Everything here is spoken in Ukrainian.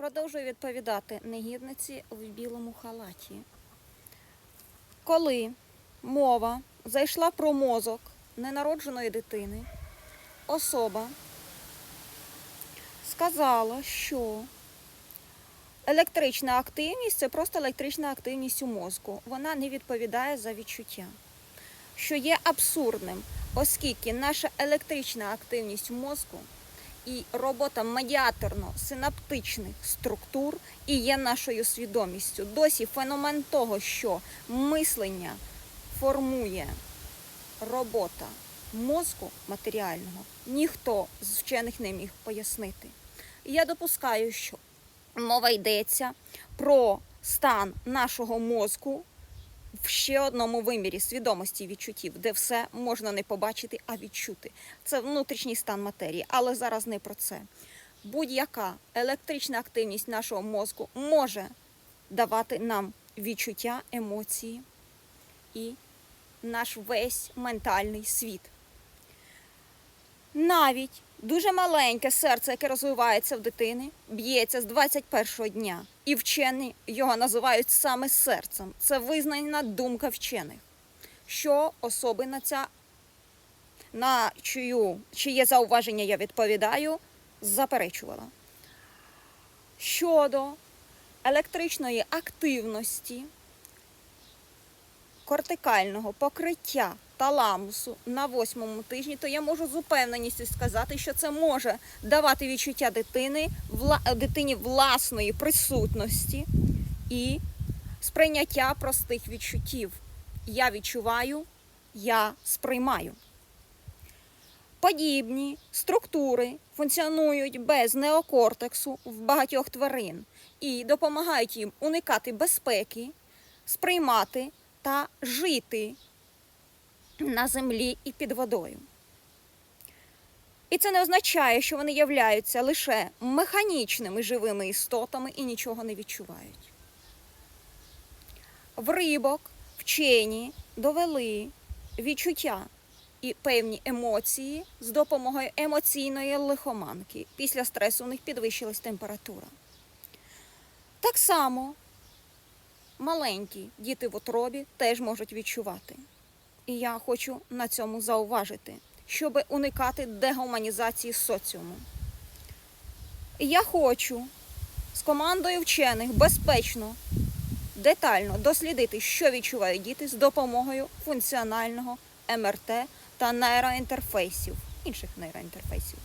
Продовжую відповідати негідниці в білому халаті. Коли мова зайшла про мозок ненародженої дитини, особа сказала, що електрична активність це просто електрична активність у мозку. Вона не відповідає за відчуття, що є абсурдним, оскільки наша електрична активність в мозку і робота медіаторно-синаптичних структур і є нашою свідомістю. Досі феномен того, що мислення формує робота мозку матеріального, ніхто з вчених не міг пояснити. Я допускаю, що мова йдеться про стан нашого мозку в ще одному вимірі свідомості відчуттів, де все можна не побачити, а відчути. Це внутрішній стан матерії, але зараз не про це. Будь-яка електрична активність нашого мозку може давати нам відчуття, емоції і наш весь ментальний світ. Навіть дуже маленьке серце, яке розвивається в дитини, б'ється з 21-го дня, і вчені його називають саме серцем. Це визнана думка вчених, що особи на ця, на чию, чиє зауваження я відповідаю, заперечувала. Щодо електричної активності кортикального покриття таламусу на восьмому тижні, то я можу з упевненістю сказати, що це може давати відчуття дитини, вла- дитині власної присутності і сприйняття простих відчуттів. Я відчуваю, я сприймаю. Подібні структури функціонують без неокортексу в багатьох тварин і допомагають їм уникати безпеки, сприймати та жити на землі і під водою. І це не означає, що вони являються лише механічними живими істотами і нічого не відчувають. В рибок вчені довели відчуття і певні емоції з допомогою емоційної лихоманки. Після стресу у них підвищилась температура. Так само маленькі діти в утробі теж можуть відчувати. І я хочу на цьому зауважити, щоб уникати дегуманізації соціуму. Я хочу з командою вчених безпечно, детально дослідити, що відчувають діти з допомогою функціонального МРТ та нейроінтерфейсів, інших нейроінтерфейсів.